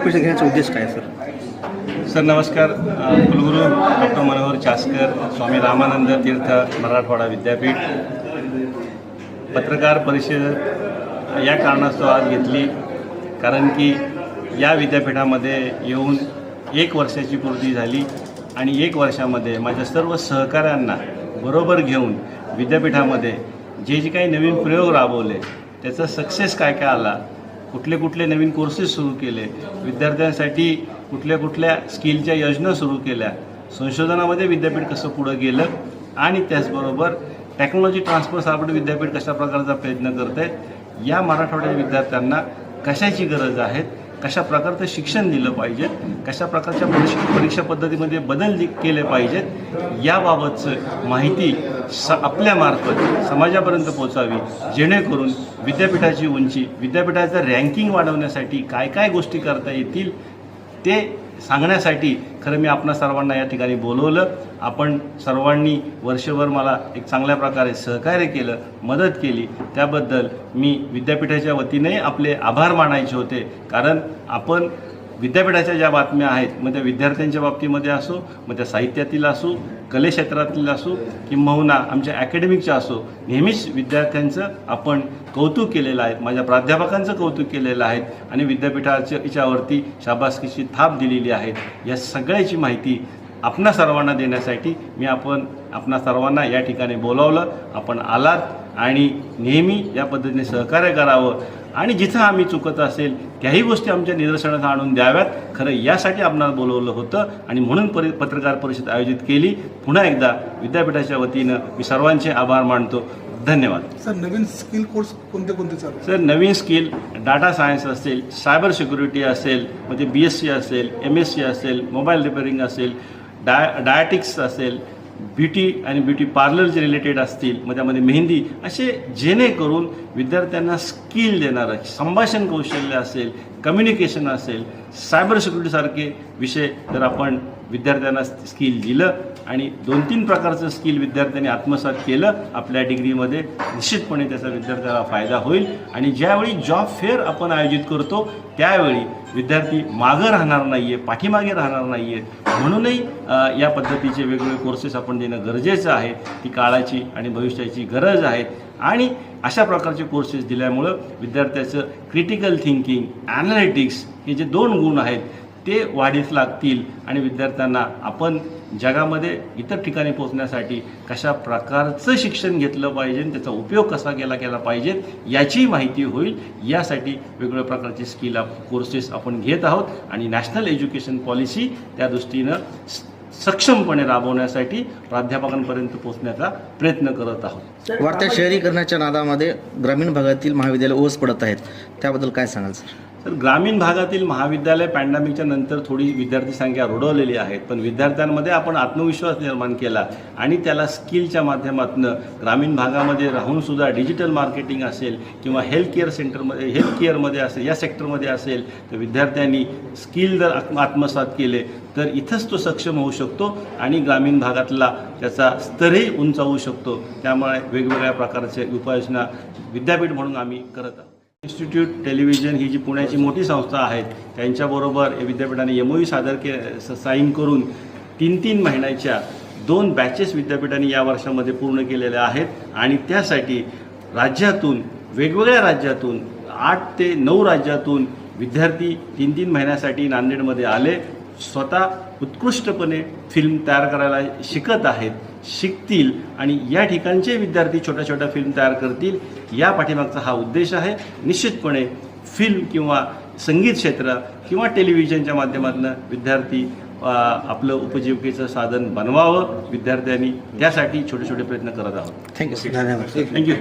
परिषद घेण्याचा उद्देश काय सर? सर नमस्कार. कुलगुरू डॉक्टर मनोहर चासकर स्वामी रामानंद तीर्थ मराठवाडा विद्यापीठ. पत्रकार परिषद या कारणास्तव आज घेतली कारण की या विद्यापीठामध्ये येऊन एक वर्षाची पूर्ती झाली आणि एक वर्षामध्ये माझ्या सर्व सहकाऱ्यांना बरोबर घेऊन विद्यापीठामध्ये जे जे काही नवीन प्रयोग राबवले त्याचा सक्सेस काय काय आला कुठले कुठले नवीन कोर्सेस सुरू केले? विद्यार्थ्यांसाठी कुठल्या कुठल्या स्किलच्या योजना सुरू केल्या? संशोधनामध्ये विद्यापीठ कसं पुढं गेलं? आणि त्याचबरोबर टेक्नॉलॉजी ट्रान्सफरसाठी विद्यापीठ कशा प्रकारचा प्रयत्न करत आहे या मराठवाड्याच्या विद्यार्थ्यांना कशाची गरज आहे? कशा प्रकारचं शिक्षण दिलं पाहिजे कशा प्रकारच्या परीक्षा परीक्षा पद्धतीमध्ये बदल केले पाहिजेत याबाबतचं माहिती स आपल्यामार्फत समाजापर्यंत पोचावी जेणेकरून विद्यापीठाची उंची विद्यापीठाचं रँकिंग वाढवण्यासाठी काय काय गोष्टी करता येतील ते सांगण्यासाठी खरं मी आपणा सर्वांना या ठिकाणी बोलवलं. आपण सर्वांनी वर्षभर मला एक चांगल्या प्रकारे सहकार्य केलं मदत केली. त्याबद्दल मी विद्यापीठाच्या वतीने आपले आभार मानायचे होते. कारण आपण विद्यापीठाच्या ज्या बातम्या आहेत मग त्या विद्यार्थ्यांच्या बाबतीमध्ये असो मग त्या साहित्यातील असो कलेक्षेत्रातील असो किंबहुना आमच्या अकॅडमिकच्या असो नेहमीच विद्यार्थ्यांचं आपण कौतुक केलेलं आहे माझ्या प्राध्यापकांचं कौतुक केलेलं आहे आणि विद्यापीठाच्या याच्यावरती शाबासकीची थाप दिलेली आहे. या सगळ्याची माहिती आपणा सर्वांना देण्यासाठी मी आपण आपणा सर्वांना या ठिकाणी बोलावलं. आपण आलात आणि नेहमी या पद्धतीने सहकार्य करावं. आणि जिथं आम्ही चुकत असेल त्याही गोष्टी आमच्या निदर्शनास आणून द्याव्यात. खरं यासाठी आपणाला बोलवलं होतं आणि म्हणून परि पत्रकार परिषद आयोजित केली. पुन्हा एकदा विद्यापीठाच्या वतीनं मी सर्वांचे आभार मानतो. धन्यवाद. सर नवीन स्किल कोर्स कोणते कोणते चालू? सर नवीन स्किल डाटा सायन्स असेल सायबर सिक्युरिटी असेल म्हणजे बी एस सी असेल एम एस सी असेल मोबाईल रिपेअरिंग असेल डाय डायटिक्स असेल ब्युटी आणि ब्युटी पार्लरचे रिलेटेड असतील मग त्यामध्ये मेहंदी असे जेणेकरून विद्यार्थ्यांना स्किल देणारं संभाषण कौशल्य असेल कम्युनिकेशन असेल सायबर सिक्युरिटीसारखे विषय जर आपण विद्यार्थ्यांना स्किल दिलं आणि दोन तीन प्रकारचं स्किल विद्यार्थ्यांनी आत्मसात केलं आपल्या डिग्रीमध्ये निश्चितपणे त्याचा विद्यार्थ्याला फायदा होईल. आणि ज्यावेळी जॉब फेअर आपण आयोजित करतो त्यावेळी विद्यार्थी मागं राहणार नाही आहे पाठीमागे राहणार नाही आहे म्हणूनही या पद्धतीचे वेगवेगळे कोर्सेस आपण देणं गरजेचं आहे. ती काळाची आणि भविष्याची गरज आहे. आणि अशा प्रकारचे कोर्सेस दिल्यामुळं विद्यार्थ्याचं क्रिटिकल थिंकिंग ॲनालिटिक्स हे जे दोन गुण आहेत ते वाढीस लागतील आणि विद्यार्थ्यांना आपण जगामध्ये इतर ठिकाणी पोहोचण्यासाठी कशा प्रकारचं शिक्षण घेतलं पाहिजे त्याचा उपयोग कसा केला गेला पाहिजे याची माहिती होईल. यासाठी वेगवेगळ्या प्रकारचे स्किल आप कोर्सेस आपण घेत आहोत. आणि नॅशनल एज्युकेशन पॉलिसी त्या दृष्टीनं सक्षमपणे राबवण्यासाठी प्राध्यापकांपर्यंत पोहोचण्याचा प्रयत्न करत आहोत. वाढत्या शहरीकरणाच्या नादामध्ये ग्रामीण भागातील महाविद्यालय ओस पडत आहेत. त्याबद्दल काय सांगाल सर? तर ग्रामीण भागातील महाविद्यालय पॅन्डेमिकच्या नंतर थोडी विद्यार्थी संख्या रोडवलेली आहे पण विद्यार्थ्यांमध्ये आपण आत्मविश्वास निर्माण केला आणि त्याला स्किलच्या माध्यमातून ग्रामीण भागामध्ये राहून सुद्धा डिजिटल मार्केटिंग असेल किंवा हेल्थ केअर सेंटरमध्ये हेल्थ केअरमध्ये असेल या सेक्टरमध्ये असेल तर विद्यार्थ्यांनी स्किल जर आत्म- आत्मसात केले तर इथंच तो सक्षम होऊ शकतो आणि ग्रामीण भागातला त्याचा स्तरही उंचावू शकतो. त्यामुळे वेगवेगळ्या प्रकारचे उपाययोजना विद्यापीठ म्हणून आम्ही करत आहोत. इन्स्टिट्यूट टेलिव्हिजन ही जी पुण्याची मोठी संस्था आहे त्यांच्याबरोबर विद्यापीठाने एमओयू सादर के साईन करून तीन तीन महिन्याच्या दोन बॅचेस विद्यापीठाने या वर्षामध्ये पूर्ण केलेल्या आहेत आणि त्यासाठी राज्यातून वेगवेगळ्या राज्यातून आठ ते नऊ राज्यातून विद्यार्थी तीन तीन महिन्यासाठी नांदेडमध्ये आले स्वतः उत्कृष्टपणे फिल्म तयार करायला शिकत आहेत. शिकतील आणि या ठिकाणचे विद्यार्थी छोट्या छोट्या फिल्म तयार करतील या पाठीमागचा हा उद्देश आहे. निश्चितपणे फिल्म किंवा संगीत क्षेत्र किंवा टेलिव्हिजनच्या माध्यमातून विद्यार्थी आपलं उपजीविकेचं साधन बनवावं. विद्यार्थ्यांनी त्यासाठी छोटे छोटे प्रयत्न करत आहोत. थँक्यू धन्यवाद. थँक्यू